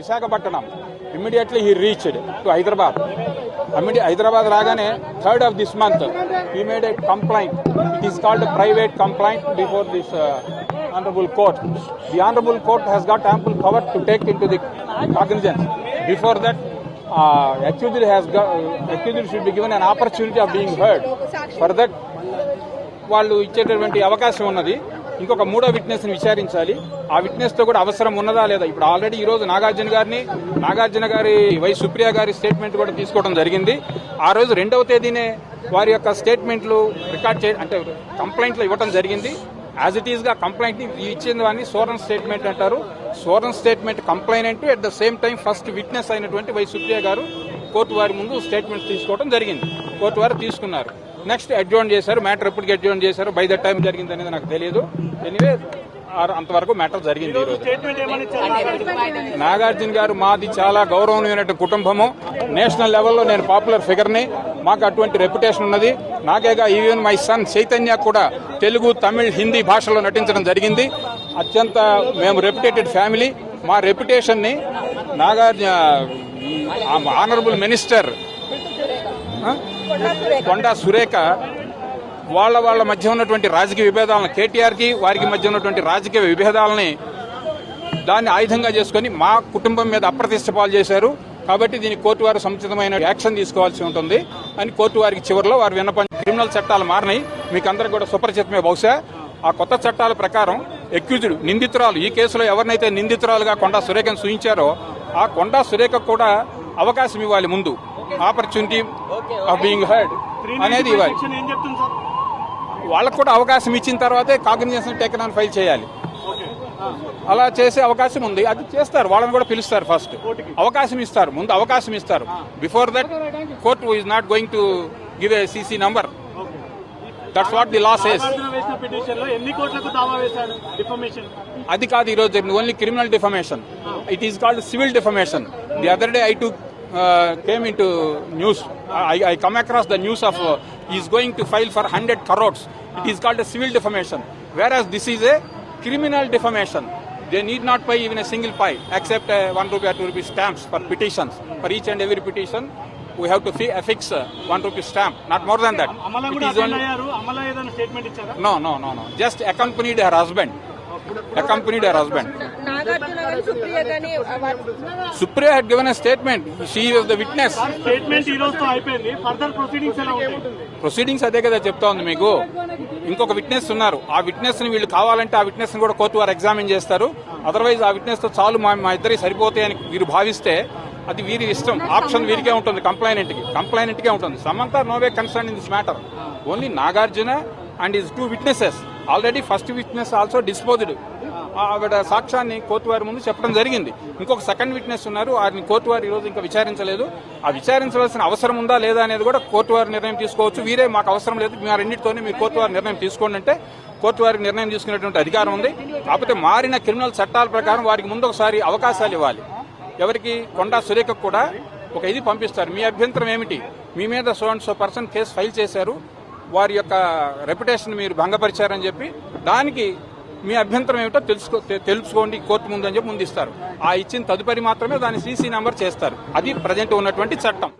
Visakhapatnam immediately he reached to Hyderabad immediate Hyderabad రాగానే third of this month he made a complaint it is called private complaint before this honourable court the honourable court has got ample power to take in to the cognizance before that accused has accused should be given an opportunity of being heard for that వాళ్ళు ఇచ్చేటటువంటి అవకాశం ఉన్నది. ఇంకొక మూడో విట్నెస్ని విచారించాలి. ఆ విట్నెస్తో కూడా అవసరం ఉన్నదా లేదా? ఇప్పుడు ఆల్రెడీ ఈ రోజు నాగార్జున గారిని నాగార్జున గారి వై సుప్రియ గారి స్టేట్మెంట్ కూడా తీసుకోవడం జరిగింది. ఆ రోజు రెండవ తేదీనే వారి యొక్క స్టేట్మెంట్లు రికార్డ్ చే అంటే కంప్లైంట్లు ఇవ్వడం జరిగింది. యాజ్ ఇట్ ఈస్గా కంప్లైంట్ని ఇచ్చిన దాన్ని సోరన్ స్టేట్మెంట్ అంటారు. Sworn statement complainant at the same time first witness అయినటువంటి వై సుప్రియ గారు కోర్టు వారి ముందు స్టేట్మెంట్ తీసుకోవడం జరిగింది. కోర్టు వారు తీసుకున్నారు. నెక్స్ట్ అడ్జోన్ చేశారు మ్యాటర్ ఎప్పటికి అడ్జోన్ చేశారు బై ద టైం జరిగింది అనేది నాకు తెలియదు. ఎనివే అంతవరకు మ్యాటర్ జరిగింది ఈ రోజు. స్టేట్మెంట్ ఏమని ఇచ్చారు? నాగార్జున గారు మాది చాలా గౌరవనీయమైన కుటుంబము. నేషనల్ లెవెల్లో నేను పాపులర్ ఫిగర్ని మాకు అటువంటి రెప్యుటేషన్ ఉన్నది. నాకేగా ఈవెన్ మై సన్ చైతన్య కూడా తెలుగు తమిళ్ హిందీ భాషలో నటించడం జరిగింది. అత్యంత మేము రెప్యుటేటెడ్ ఫ్యామిలీ మా రెప్యుటేషన్ని నాగార్జున ఆనరబుల్ మినిస్టర్ కొండా సురేఖ వాళ్ళ వాళ్ళ మధ్య ఉన్నటువంటి రాజకీయ విభేదాలను కేటీఆర్కి వారికి మధ్య ఉన్నటువంటి రాజకీయ విభేదాలని దాన్ని ఆయుధంగా చేసుకొని మా కుటుంబం మీద అప్రతిష్ట పాలు చేశారు. కాబట్టి దీని కోర్టు వారు సముచితమైన యాక్షన్ తీసుకోవాల్సి ఉంటుంది. అని కోర్టు వారికి చివరిలో వారు విన్నపం క్రిమినల్ చట్టాలు మారినాయి. మీకు అందరికి కూడా సుపరిచితమే. బహుశా ఆ కొత్త చట్టాల ప్రకారం ఎక్యూజుడు నిందితురాలు ఈ కేసులో ఎవరినైతే నిందితురాలుగా కొండా సురేఖను సూచించారో ఆ కొండా సురేఖ కూడా అవకాశం ఇవ్వాలి ముందు. ఆపర్చునిటీ ఆఫ్ బీయింగ్ హర్డ్ అనేది ఇవ్వాలి. వాళ్ళకు కూడా అవకాశం ఇచ్చిన తర్వాతే కాగ్నిజేషన్ టేకన్ ఆన్ ఫైల్ చేయాలి. అలా చేసే అవకాశం ఉంది. అది చేస్తారు. వాళ్ళని కూడా పిలుస్తారు ఫస్ట్ అవకాశం ఇస్తారు. ముందు అవకాశం ఇస్తారు. Before that court is not going to give a CC number that's what the law says Nagarjuna వేసిన పిటిషన్లో ఎన్ని కోట్లకు దావా వేశాడు డిఫర్మేషన్ అది కాదు ఈ రోజు జరిగింది only criminal defamation it is called civil defamation the other day I to Uh, came into news. I, I come across the news of uh, he is going to file for 100 crores. It is called a civil defamation, whereas this is a criminal defamation. They need not pay even a single pie except uh, 1 rupee or 2 rupee stamps for petitions. For each and every petition, we have to affix uh, uh, 1 rupee stamp, not more than that. It is only... No, no, no, no. Just accompanied her husband. Accompanied her husband. Supriya had given a statement. She was the witness. Statement ఈ రోజుతో అయిపోయింది. Further proceedings ఎలా ఉంటాయి? Proceedings అదే కదా చెప్తా ఉంది మీకు. ఇంకొక విట్నెస్ ఉన్నారు. ఆ విట్నెస్ని వీళ్ళు కావాలంటే ఆ విట్నెస్ని కూడా కోర్టు వారు ఎగ్జామిన్ చేస్తారు. అదర్వైజ్ ఆ విట్నెస్తో చాలు మా మా ఇద్దరి సరిపోతాయని వీరు భావిస్తే అది వీరి ఇష్టం. ఆప్షన్ వీరికే ఉంటుంది కంప్లైనెంట్కి. కంప్లైనెంట్ కే ఉంటుంది. Samantha no way concern in this matter only Nagarjuna and his two witnesses already first witness also disposed ఆవిడ సాక్ష్యాన్ని కోర్టు వారి ముందు చెప్పడం జరిగింది. ఇంకొక సెకండ్ విట్నెస్ ఉన్నారు. వారిని కోర్టు వారు ఈరోజు రోజు ఇంకా విచారించలేదు. ఆ విచారించవలసిన అవసరం ఉందా లేదా అనేది కూడా కోర్టు వారు నిర్ణయం తీసుకోవచ్చు. వీరే మాకు అవసరం లేదు. మా రెండింటితోనే మీరు కోర్టు వారి నిర్ణయం తీసుకోండి అంటే కోర్టు వారికి నిర్ణయం తీసుకునేటువంటి అధికారం ఉంది. కాకపోతే మారిన క్రిమినల్ చట్టాల ప్రకారం వారికి ముందు ఒకసారి అవకాశాలు ఇవ్వాలి. ఎవరికి? కొండా సురేఖకు కూడా ఒక ఇది పంపిస్తారు. మీ అభ్యంతరం ఏమిటి? మీ మీద so and so person case file చేశారు. వారి యొక్క రెప్యుటేషన్ మీరు భంగపరిచారని చెప్పి దానికి మీ అభ్యంతరం ఏమిటో తెలుసుకో తెలుసుకోండి. కోర్టు ముందు అని చెప్పి ముందు ఇస్తారు. ఆ ఇచ్చిన తదుపరి మాత్రమే దాన్ని సీసీ నెంబర్ చేస్తారు. అది ప్రజెంట్ ఉన్నటువంటి చట్టం.